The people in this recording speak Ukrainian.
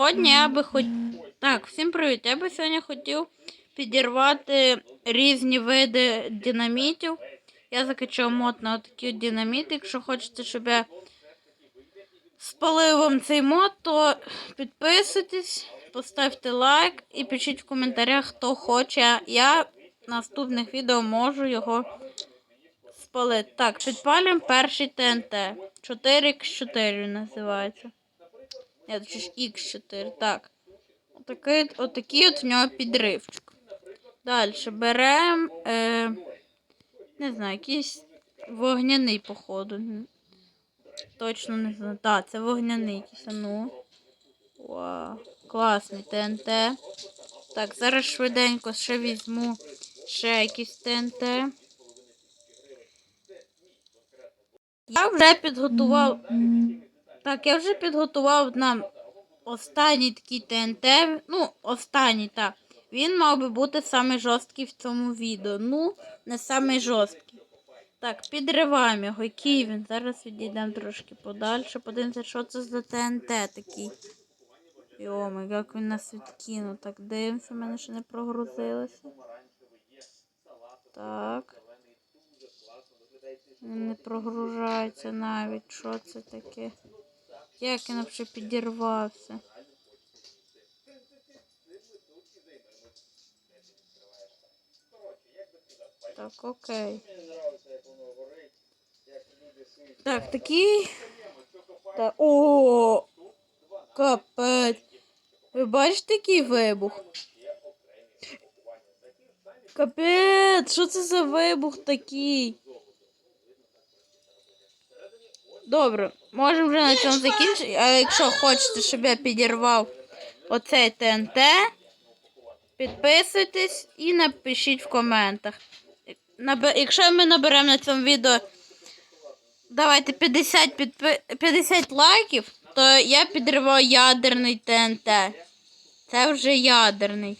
Сьогодні я би хоч... Так, всім привіт. Я би сьогодні хотів підірвати різні види динамітів. Я закачав мод на такі от динаміти. Якщо хочете, щоб я спалив вам цей мод, то підписуйтесь, поставте лайк і пишіть в коментарях, хто хоче. Я наступних відео можу його спалити. Так, підпалюємо перший ТНТ. 4х4 називається. Ні, це ж Х4. Так. Отакий, отакий от в нього підривчик. Далі беремо. Е, не знаю, якийсь вогняний, походу. Точно не знаю. Так, це вогняний якийсь. Ну. Вау. Класний ТНТ. Так, зараз швиденько ще візьму ще якийсь ТНТ. Я вже підготував. Так, я вже підготував нам останній такий ТНТ. Ну, останній, так. Він мав би бути самий жорсткий в цьому відео. Ну, не самий жорсткий. Так, підриваємо його. Який він? Зараз відійдемо трошки подальше. Подивимося, що це за ТНТ такий. Йоми, як він нас відкинув. Так, дивимося, в мене ще не прогрузилося. Так. Він не прогружається навіть. Що це таке? Як він взагалі підірвався? Так, окей. Так, такий. Так, о! Капець. Ви бачите який вибух? Капець, що це за вибух такий? Добре, можемо вже на цьому закінчити. А якщо хочете, щоб я підірвав оцей ТНТ, підписуйтесь і напишіть в коментах. Якщо ми наберемо на цьому відео давайте 50, підпи... 50 лайків, то я підриваю ядерний ТНТ. Це вже ядерний.